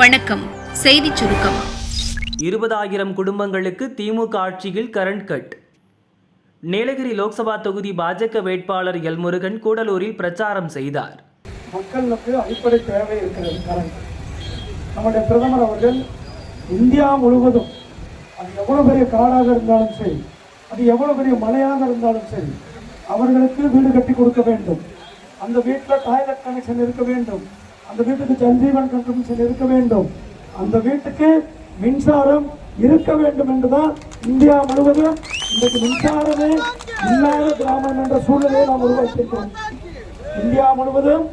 வணக்கம். செய்திச் சுருக்கம். இருபதாயிரம் குடும்பங்களுக்கு திமுக ஆட்சியில் கரண்ட் கட். நீலகிரி லோக்சபா தொகுதி பாஜக வேட்பாளர் எல் முருகன் கூடலூரில் பிரச்சாரம் செய்தார். மக்களுக்கு அடிப்படை தேவை இருக்கிறது கரண்ட். நம்முடைய பிரதமர் அவர்கள் இந்தியா முழுவதும் அது எவ்வளோ பெரிய காடாக இருந்தாலும் சரி அது எவ்வளோ பெரிய மலையாக இருந்தாலும் சரி அவர்களுக்கு வீடு கட்டி கொடுக்க வேண்டும். அந்த வீட்டில் டாய்லெட் கனெக்ஷன் இருக்க வேண்டும். அந்த வீட்டுக்கு ஜல்ஜீவன் கனெக்ஷன் இருக்க வேண்டும். அந்த வீட்டுக்கு மின்சாரம் இருக்க வேண்டும் என்றுதான் இந்தியா முழுவதும் இன்றைக்கு மின்சாரமே இல்லாத கிராமம் என்ற சூழ்நிலையை நாம் உருவாக்கியிருக்கிறோம். இந்தியா முழுவதும்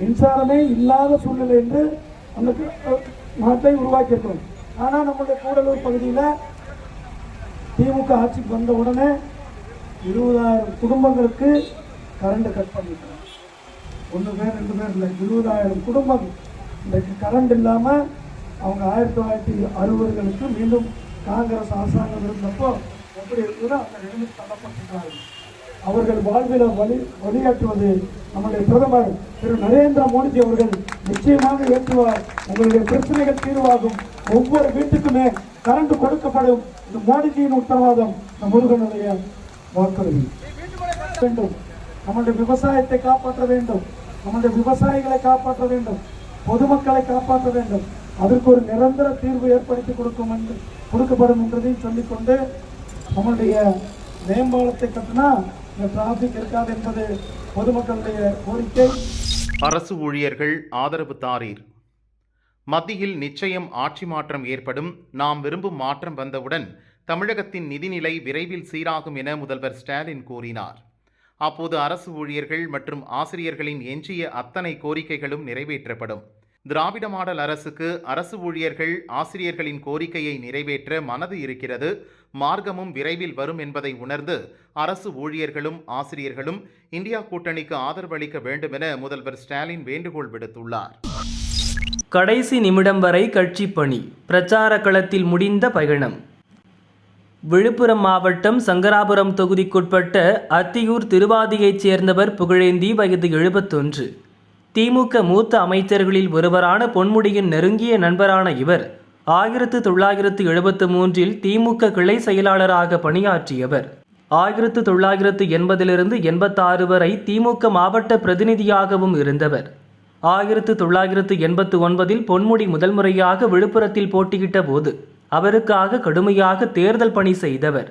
மின்சாரமே இல்லாத சூழ்நிலை என்று அந்த க- நாட்டை உருவாக்கியிருக்கிறோம். ஆனால் நம்முடைய கூடலூர் பகுதியில் திமுக ஆட்சிக்கு வந்த உடனே இருபதாயிரம் குடும்பங்களுக்கு கரண்ட் கட் பண்ணிட்டோம் ஒன்று பேர் ரெண்டு பேர் இல்லை. இருபதாயிரம் குடும்பம். இன்றைக்கு கரண்ட் இல்லாமல் அவங்க ஆயிரத்தி தொள்ளாயிரத்தி அறுபதுகளுக்கு மீண்டும் காங்கிரஸ் அரசாங்கம் இருந்தப்போ எப்படி இருந்ததோ அந்த நிலைமைக்கு தள்ளப்பட்டிருக்கிறார்கள் அவர்கள் வாழ்வில் வழி வழியாற்றுவது நம்முடைய பிரதமர் திரு நரேந்திர மோடிஜி அவர்கள் நிச்சயமாக ஏற்றுவார். உங்களுடைய பிரச்சனைகள் தீர்வாகும். ஒவ்வொரு வீட்டுக்குமே கரண்ட் கொடுக்கப்படும். இந்த மோடிஜியின் உத்தரவாதம். இந்த முருகனுடைய வாக்குறுதி வேண்டும். நம்முடைய விவசாயத்தை காப்பாற்ற வேண்டும். நம்முடைய விவசாயிகளை காப்பாற்ற வேண்டும் பொதுமக்களை காப்பாற்ற வேண்டும். அதற்கு ஒரு நிரந்தர தீர்வு ஏற்படுத்தி கொடுக்கும் என்று கொடுக்கப்படும் என்றதையும் சொல்லிக்கொண்டு நம்மளுடைய மேம்பாலத்தை கட்டினா இந்த டிராஃபிக் இருக்காது என்பது பொதுமக்களுடைய கோரிக்கை. அரசு ஊழியர்கள் ஆதரவு தாரீர். மத்தியில் நிச்சயம் ஆட்சி மாற்றம் ஏற்படும். நாம் விரும்பும் மாற்றம் வந்தவுடன் தமிழகத்தின் நிதிநிலை விரைவில் சீராகும் என முதல்வர் ஸ்டாலின் கூறினார். அப்போது அரசு ஊழியர்கள் மற்றும் ஆசிரியர்களின் எஞ்சிய அத்தனை கோரிக்கைகளும் நிறைவேற்றப்படும். திராவிட மாடல் அரசுக்கு அரசு ஊழியர்கள் ஆசிரியர்களின் கோரிக்கையை நிறைவேற்ற மனது இருக்கிறது. மார்க்கமும் விரைவில் வரும் என்பதை உணர்ந்து அரசு ஊழியர்களும் ஆசிரியர்களும் இந்தியா கூட்டணிக்கு ஆதரவளிக்க வேண்டும் என முதல்வர் ஸ்டாலின் வேண்டுகோள் விடுத்துள்ளார். கடைசி நிமிடம் வரை கட்சி பணி. பிரச்சார களத்தில் முடிந்த பயணம். விழுப்புரம் மாவட்டம் சங்கராபுரம் தொகுதிக்குட்பட்ட அத்தியூர் திருவாதியைச் சேர்ந்தவர் புகழேந்தி வயது எழுபத்தொன்று. திமுக மூத்த அமைச்சர்களில் ஒருவரான பொன்முடியின் நெருங்கிய நண்பரான இவர் ஆயிரத்து தொள்ளாயிரத்து எழுபத்து மூன்றில் திமுக கிளை செயலாளராக பணியாற்றியவர். ஆயிரத்து தொள்ளாயிரத்து எண்பதிலிருந்து எண்பத்தாறு வரை திமுக மாவட்ட பிரதிநிதியாகவும் இருந்தவர். ஆயிரத்து தொள்ளாயிரத்து எண்பத்து ஒன்பதில் பொன்முடி முதல் முறையாக விழுப்புரத்தில் போட்டியிட்ட போது அவருக்காக கடுமையாக தேர்தல் பணி செய்தவர்.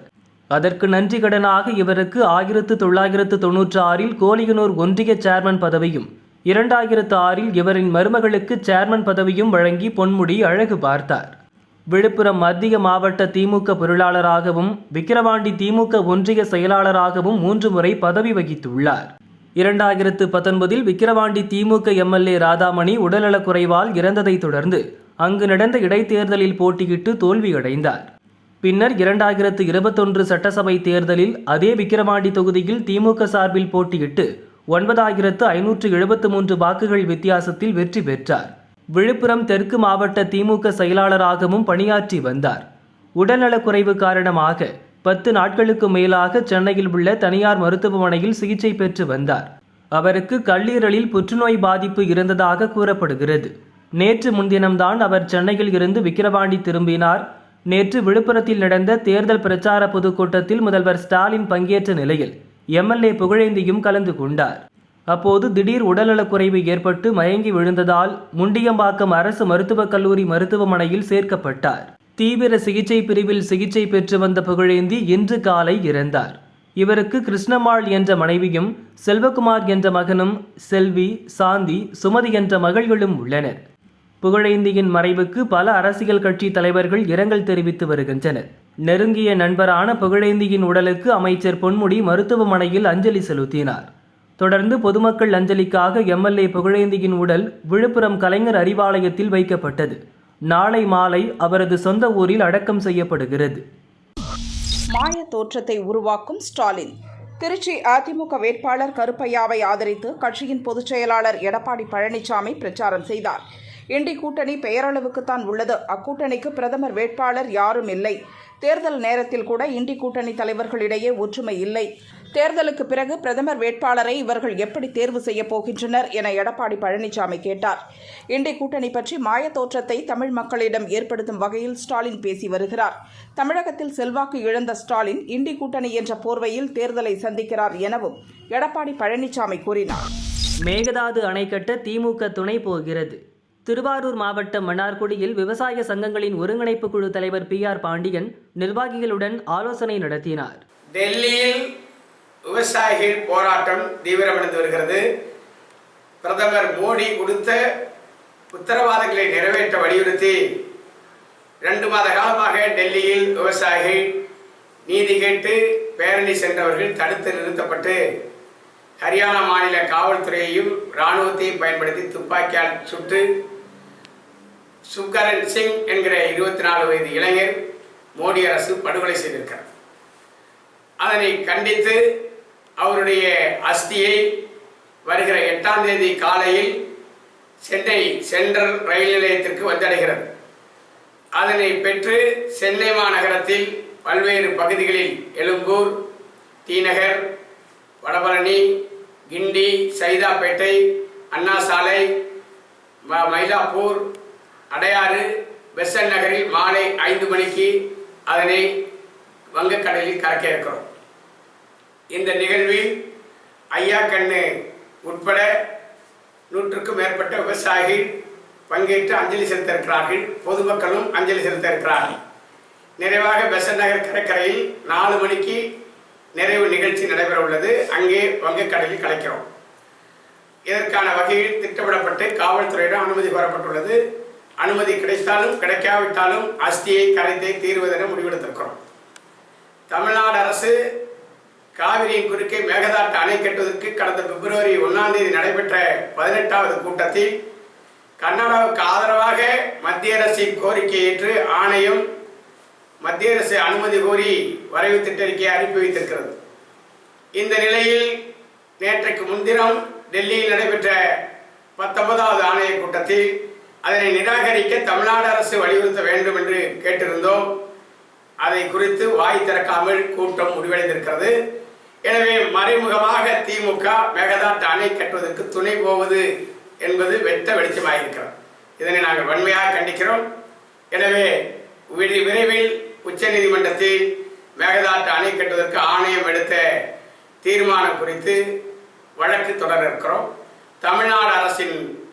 அதற்கு நன்றி கடனாக இவருக்கு ஆயிரத்து தொள்ளாயிரத்து தொன்னூற்றி ஆறில் கோலியனூர் ஒன்றிய சேர்மன் பதவியும் இரண்டாயிரத்து ஆறில் இவரின் மருமகளுக்கு சேர்மன் பதவியும் வழங்கி பொன்முடி அழகு பார்த்தார். விழுப்புரம் மத்திய மாவட்ட திமுக பொருளாளராகவும் விக்கிரவாண்டி திமுக ஒன்றிய செயலாளராகவும் மூன்று முறை பதவி வகித்துள்ளார். இரண்டாயிரத்து பத்தொன்பதில் விக்கிரவாண்டி திமுக எம்எல்ஏ ராதாமணி உடல்நலக்குறைவால் இறந்ததைத் தொடர்ந்து அங்கு நடந்த இடைத்தேர்தலில் போட்டியிட்டு தோல்வியடைந்தார். பின்னர் இரண்டாயிரத்து இருபத்தொன்று சட்டசபை தேர்தலில் அதே விக்கிரவாண்டி தொகுதியில் திமுக சார்பில் போட்டியிட்டு ஒன்பதாயிரத்து ஐநூற்று எழுபத்து மூன்று வாக்குகள் வித்தியாசத்தில் வெற்றி பெற்றார். விழுப்புரம் தெற்கு மாவட்ட திமுக செயலாளராகவும் பணியாற்றி வந்தார். உடல்நலக்குறைவு காரணமாக பத்து நாட்களுக்கு மேலாக சென்னையில் உள்ள தனியார் மருத்துவமனையில் சிகிச்சை பெற்று வந்தார். அவருக்கு கல்லீரலில் புற்றுநோய் பாதிப்பு இருந்ததாக கூறப்படுகிறது. நேற்று முன்தினம்தான் அவர் சென்னையில் இருந்து விக்கிரவாண்டி திரும்பினார். நேற்று விழுப்புரத்தில் நடந்த தேர்தல் பிரச்சார பொதுக்கூட்டத்தில் முதல்வர் ஸ்டாலின் பங்கேற்ற நிலையில் எம்எல்ஏ புகழேந்தியும் கலந்து கொண்டார். அப்போது திடீர் உடல்நலக்குறைவு ஏற்பட்டு மயங்கி விழுந்ததால் முண்டியம்பாக்கம் அரசு மருத்துவக் கல்லூரி மருத்துவமனையில் சேர்க்கப்பட்டார். தீவிர சிகிச்சை பிரிவில் சிகிச்சை பெற்று வந்த புகழேந்தி இன்று காலை இறந்தார். இவருக்கு கிருஷ்ணம்மாள் என்ற மனைவியும் செல்வகுமார் என்ற மகனும் செல்வி சாந்தி சுமதி என்ற மகள்களும் உள்ளனர். புகழேந்தியின் மறைவுக்கு பல அரசியல் கட்சி தலைவர்கள் இரங்கல் தெரிவித்து வருகின்றனர். நெருங்கிய நண்பரான புகழேந்தியின் உடலுக்கு அமைச்சர் பொன்முடி மருத்துவமனையில் அஞ்சலி செலுத்தினார். தொடர்ந்து பொதுமக்கள் அஞ்சலிக்காக எம்எல்ஏ புகழேந்தியின் உடல் விழுப்புரம் கலைஞர் அறிவாலயத்தில் வைக்கப்பட்டது. நாளை மாலை அவரது சொந்த ஊரில் அடக்கம் செய்யப்படுகிறது. மாய தோற்றத்தை உருவாக்கும் ஸ்டாலின். திருச்சி அதிமுக வேட்பாளர் கருப்பையாவை ஆதரித்து கட்சியின் பொதுச் செயலாளர் எடப்பாடி பழனிசாமி பிரச்சாரம் செய்தார். இண்டி கூட்டணி பெயரளவுக்குத்தான் உள்ளது. அக்கூட்டணிக்கு பிரதமர் வேட்பாளர் யாரும் இல்லை. தேர்தல் நேரத்தில் கூட இண்டி கூட்டணி தலைவர்களிடையே ஒற்றுமை இல்லை. தேர்தலுக்கு பிறகு பிரதமர் வேட்பாளரை இவர்கள் எப்படி தேர்வு செய்யப் போகின்றனர் என எடப்பாடி பழனிசாமி கேட்டார். இண்டி கூட்டணி பற்றி மாயத்தோற்றத்தை தமிழ் மக்களிடம் ஏற்படுத்தும் வகையில் ஸ்டாலின் பேசி வருகிறார். தமிழகத்தில் செல்வாக்கு இழந்த ஸ்டாலின் இண்டி கூட்டணி என்ற போர்வையில் தேர்தலை சந்திக்கிறார் எனவும் எடப்பாடி பழனிசாமி கூறினார். மேகதாது அணை கட்ட திமுக துணை போகிறது. திருவாரூர் மாவட்டம் மன்னார்குடியில் விவசாய சங்கங்களின் ஒருங்கிணைப்பு குழு தலைவர் பி ஆர் பாண்டியன் நிர்வாகிகளுடன் ஆலோசனை நடத்தினார். டெல்லியில் விவசாயிகள் போராட்டம் தீவிரமடைந்து வருகிறது. பிரதமர் மோடி கொடுத்த உத்தரவாதங்களை நிறைவேற்ற வலியுறுத்தி ரெண்டு மாத காலமாக டெல்லியில் விவசாயிகள் நீதி கேட்டு பேரணி சென்றவர்கள் தடுத்து நிறுத்தப்பட்டு ஹரியானா மாநில காவல்துறையையும் இராணுவத்தையும் பயன்படுத்தி துப்பாக்கியால் சுட்டு சுக்கரன் சிங் என்கிற இருபத்தி நாலு வயது இளைஞர் மோடி அரசு படுகொலை செய்திருக்கிறார். அதனை கண்டித்து அவருடைய அஸ்தியை வருகிற எட்டாம் தேதி காலையில் சென்னை சென்ட்ரல் ரயில் நிலையத்திற்கு வந்தடைகிறது. அதனை பெற்று சென்னை மாநகரத்தில் பல்வேறு பகுதிகளில் எழும்பூர் தீநகர் வடபழனி கிண்டி சைதாப்பேட்டை அண்ணா சாலை ம- மயிலாப்பூர் அடையாறு வெசல் நகரில் மாலை ஐந்து மணிக்கு அதனை வங்கக்கடலில் கறக்க இருக்கிறோம். இந்த நிகழ்வில் ஐயா கண்ணு உட்பட நூற்றுக்கும் மேற்பட்ட விவசாயிகள் பங்கேற்று அஞ்சலி செலுத்த இருக்கிறார்கள் பொதுமக்களும் அஞ்சலி செலுத்த இருக்கிறார்கள் நிறைவாக பெசன் நகர் கடற்கரையில் நாலு மணிக்கு நிறைவு நிகழ்ச்சி நடைபெற உள்ளது. அங்கே வங்கக்கடலில் கலைக்கிறோம். இதற்கான வகையில் திட்டமிடப்பட்டு காவல்துறையிடம் அனுமதி கோரப்பட்டுள்ளது. அனுமதி கிடைத்தாலும் கிடைக்காவிட்டாலும் அஸ்தியை கரைத்தே தீர்வதென முடிவெடுத்திருக்கிறோம். தமிழ்நாடு அரசு காவிரியின் குறுக்கே மேகதாட்டு அணை கட்டுவதற்கு கடந்த பிப்ரவரி ஒன்றாம் தேதி நடைபெற்ற பதினெட்டாவது கூட்டத்தில் கர்நாடகாவுக்கு ஆதரவாக மத்திய அரசின் கோரிக்கை ஏற்று ஆணையம் மத்திய அரசு அனுமதி கோரி வரைவு திட்டறிக்கையை அனுப்பி வைத்திருக்கிறது. இந்த நிலையில் நேற்றைக்கு முன்தினம் டெல்லியில் நடைபெற்ற பத்தொன்பதாவது ஆணைய கூட்டத்தில் அதனை நிராகரிக்க தமிழ்நாடு அரசு வலியுறுத்த வேண்டும் என்று கேட்டிருந்தோம். அதை குறித்து வாய் திறக்காமல் கூட்டம் முடிவடைந்திருக்கிறது. எனவே மறைமுகமாக திமுக மேகதாட்டு அணை கட்டுவதற்கு துணை போவது என்பது வெட்ட வெளிச்சமாயிருக்கிறது. இதனை நாங்கள் வன்மையாக கண்டிக்கிறோம். எனவே விரை- விரைவில் உச்சநீதிமன்றத்தில் மேகதாட்டு அணை கட்டுவதற்கு ஆணையம் எடுத்த தீர்மானம் குறித்து வழக்கு தொடர இருக்கிறோம். தமிழ்நாடு அரசின்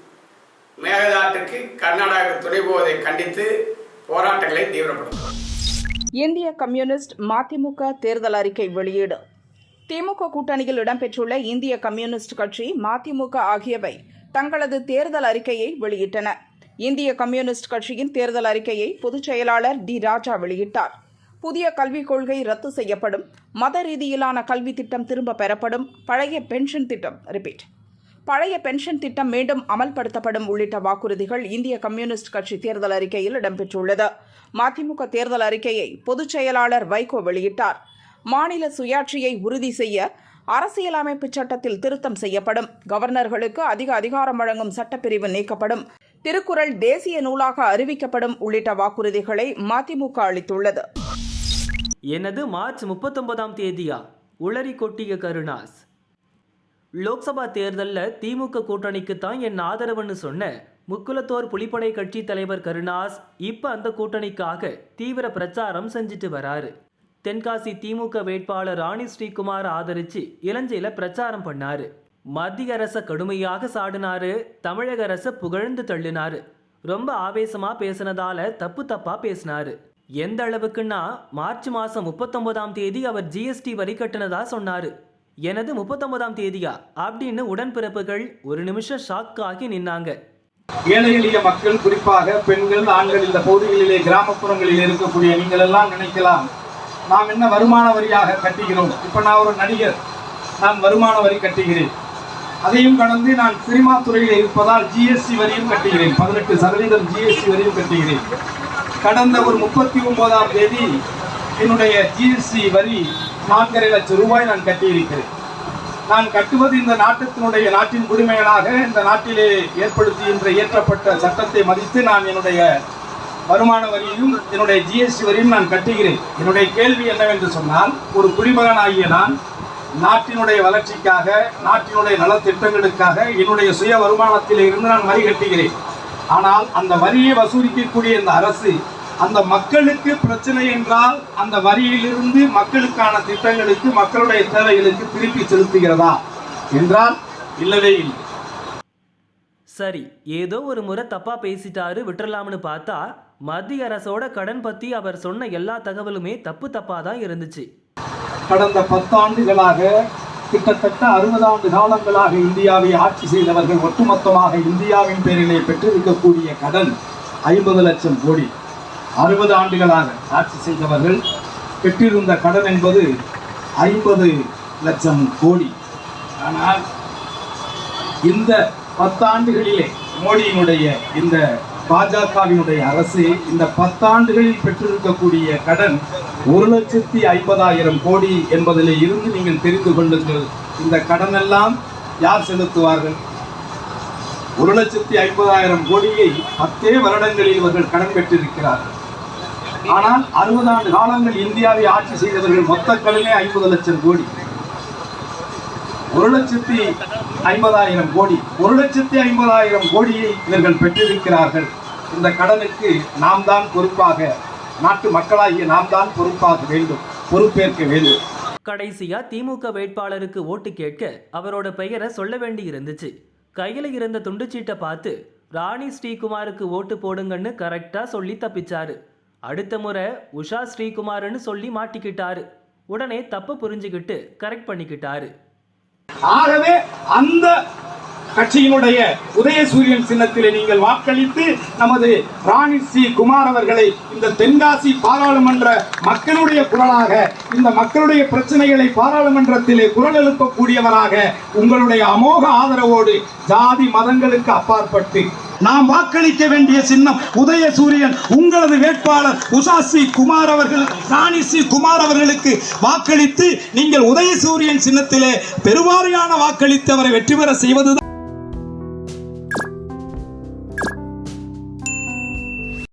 மேகதாட்டுக்கு கர்நாடக துணை போவதை கண்டித்து போராட்டங்களை தீவிரப்படுத்தும் இந்திய கம்யூனிஸ்ட் மதிமுக தேர்தல் அறிக்கை வெளியீடு. திமுக கூட்டணியில் இடம்பெற்றுள்ள இந்திய கம்யூனிஸ்ட் கட்சி மதிமுக ஆகியவை தங்களது தேர்தல் அறிக்கையை வெளியிட்டன. இந்திய கம்யூனிஸ்ட் கட்சியின் தேர்தல் அறிக்கையை பொதுச் செயலாளர் டி. ராஜா வெளியிட்டார். புதிய கல்விக் கொள்கை ரத்து செய்யப்படும் மத ரீதியிலான கல்வி திட்டம் திரும்ப பெறப்படும் பழைய பென்ஷன் திட்டம் ரிப்பீட் பழைய பென்ஷன் திட்டம் மீண்டும் அமல்படுத்தப்படும் உள்ளிட்ட வாக்குறுதிகள் இந்திய கம்யூனிஸ்ட் கட்சி தேர்தல் அறிக்கையில் இடம்பெற்றுள்ளது. மதிமுக தேர்தல் அறிக்கையை பொதுச் செயலாளர் வைகோ வெளியிட்டார். மாநில சுயாட்சியை உறுதி செய்ய அரசியலமைப்பு சட்டத்தில் திருத்தம் செய்யப்படும். கவர்னர்களுக்கு அதிக அதிகாரம் வழங்கும் சட்டப்பிரிவு நீக்கப்படும். திருக்குறள் தேசிய நூலாக அறிவிக்கப்படும் உள்ளிட்ட வாக்குறுதிகளை மதிமுக அளித்துள்ளது. எனது மார்ச் முப்பத்தொன்பதாம் தேதியா? உளறி கொட்டிய கருணாஸ். லோக்சபா தேர்தலில் திமுக கூட்டணிக்கு தான் என் ஆதரவுன்னு சொன்ன முக்குலத்தோர் புலிப்படை கட்சி தலைவர் கருணாஸ் இப்போ அந்த கூட்டணிக்காக தீவிர பிரச்சாரம் செஞ்சுட்டு வராரு. தென்காசி திமுக வேட்பாளர் ராணி ஸ்ரீகுமார் ஆதரிச்சு இளஞ்சையில பிரச்சாரம் பண்ணாரு. மத்திய அரசை கடுமையாக சாடினாரு தமிழக அரசை புகழ்ந்து தள்ளினாரு. ரொம்ப ஆவேசமா பேசினதால தப்பு தப்பா பேசினாரு. எந்த அளவுக்குன்னா மார்ச் மாசம் முப்பத்தொன்பதாம் தேதி அவர் ஜிஎஸ்டி வரி கட்டினதா சொன்னாரு. எனது முப்பத்தொன்பதாம் தேதியா? அப்படின்னு உடன்பிறப்புகள் ஒரு நிமிஷம் ஷாக் ஆகி நின்னாங்க. ஏழை எளிய மக்கள் குறிப்பாக பெண்கள் ஆண்கள் இந்த பகுதிகளிலே கிராமப்புறங்களில் இருக்கக்கூடிய நீங்கள் எல்லாம் நினைக்கலாம். நாம் என்ன வருமான வரியாக கட்டுகிறோம்? இப்ப நான் ஒரு நடிகர். நான் வருமான வரி கட்டுகிறேன். அதையும் கடந்து நான் சினிமா துறையில் இருப்பதால் ஜிஎஸ்டி வரியும் கட்டுகிறேன். பதினெட்டு சதவீதம் ஜிஎஸ்டி வரியும் கட்டுகிறேன். கடந்த ஒரு முப்பத்தி ஒன்பதாம் தேதி என்னுடைய ஜிஎஸ்டி வரி நான்கரை லட்சம் ரூபாய் நான் கட்டியிருக்கிறேன். நான் கட்டுவது இந்த நாட்டத்தினுடைய நாட்டின் குடிமைகளாக இந்த நாட்டிலே ஏற்படுத்துகின்ற இயற்றப்பட்ட சட்டத்தை மதித்து நான் என்னுடைய வருமான வரியும் என்னுடைய ஜிஎஸ்டி வரியும் நான் கட்டுகிறேன். என்னுடைய கேள்வி என்னவென்று சொன்னால் ஒரு குடிமகனாகிய நான் நாட்டினுடைய வளர்ச்சிக்காக நாட்டினுடைய நலத்திட்டங்களுக்காக என்னுடைய சுய வருமானத்தில் இருந்து நான் வரி கட்டுகிறேன். ஆனால் அந்த வரியை வசூலிக்கக்கூடிய இந்த அரசு அந்த மக்களுக்கு பிரச்சனை என்றால் அந்த வரியிலிருந்து மக்களுக்கான திட்டங்களுக்கு மக்களுடைய தேவைகளுக்கு திருப்பி செலுத்துகிறதா என்றால் இல்லவே இல்லை. சரி ஏதோ ஒரு முறை தப்பா பேசிட்டாரு விட்டுறலாம்னு பார்த்தா மத்திய அரசோட கடன் பத்தி அவர் சொன்ன எல்லா தகவலுமே தப்பு தப்பா தான் இருந்துச்சு. கடந்த பத்தாண்டுகளாக கிட்டத்தட்ட அறுபது ஆண்டு காலங்களாக இந்தியாவை ஆட்சி செய்தவர்கள் ஒட்டுமொத்தமாக இந்தியாவின் பேரிலே பெற்றிருக்கக்கூடிய கடன் ஐம்பது லட்சம் கோடி. அறுபது ஆண்டுகளாக ஆட்சி செய்தவர்கள் பெற்றிருந்த கடன் என்பது ஐம்பது லட்சம் கோடி. ஆனால் இந்த பத்தாண்டுகளிலே மோடியினுடைய இந்த பாஜகவினுடைய அரசு இந்த பத்தாண்டுகளில் பெற்றிருக்கக்கூடிய கடன் ஒரு லட்சத்தி ஐம்பதாயிரம் கோடி என்பதிலே இருந்து நீங்கள் தெரிந்து கொள்ளுங்கள். இந்த கடனெல்லாம் யார் செலுத்துவார்கள்? ஒரு லட்சத்தி ஐம்பதாயிரம் கோடியை பத்தே வருடங்களில் இவர்கள் கடன் பெற்றிருக்கிறார்கள். ஆனால் அறுபது ஆண்டு காலங்கள் இந்தியாவை ஆட்சி செய்தவர்கள் மொத்த கடனே ஐம்பது லட்சம் கோடி. ஒரு லட்சத்தி ஐம்பதாயிரம் கோடி. ஒரு லட்சத்தி ஐம்பதாயிரம் கோடியை இவர்கள் பெற்றிருக்கிறார்கள். இந்த கடனுக்கு நாம் தான் பொறுப்பாக நாட்டு மக்களாகிய நாம் தான் பொறுப்பாக வேண்டும் பொறுப்பேற்க வேண்டும். கடைசியா திமுக வேட்பாளருக்கு ஓட்டு கேட்க அவரோட பெயரை சொல்ல வேண்டி இருந்துச்சு. கையில இருந்த துண்டுச்சீட்டை பார்த்து ராணி ஸ்ரீகுமாருக்கு ஓட்டு போடுங்கன்னு கரெக்டா சொல்லி தப்பிச்சாரு. அடுத்த முறை உஷா ஸ்ரீகுமார்னு சொல்லி மாட்டிக்கிட்டாரு. உடனே தப்பு புரிஞ்சுக்கிட்டு கரெக்ட் பண்ணிக்கிட்டாரு. ஆகவே அந்த கட்சியினுடைய உதயசூரியன் சின்னத்திலே நீங்கள் வாக்களித்து நமது ராணி ஸ்ரீ குமார் அவர்களை இந்த தென்காசி பாராளுமன்ற மக்களுடைய குரலாக இந்த மக்களுடைய பிரச்சனைகளை பாராளுமன்றத்திலே குரல் எழுப்பக்கூடியவராக உங்களுடைய அமோக ஆதரவோடு ஜாதி மதங்களுக்கு அப்பாற்பட்டு நாம் வாக்களிக்க வேண்டிய சின்னம் உதய சூரியன் உங்களது வேட்பாளர் உஷா ஸ்ரீ குமார் அவர்கள் ராணி சி குமார் அவர்களுக்கு வாக்களித்து நீங்கள் உதய சூரியன் சின்னத்திலே பெருவாரியான வாக்களித்து அவரை வெற்றி பெற செய்வதுதான்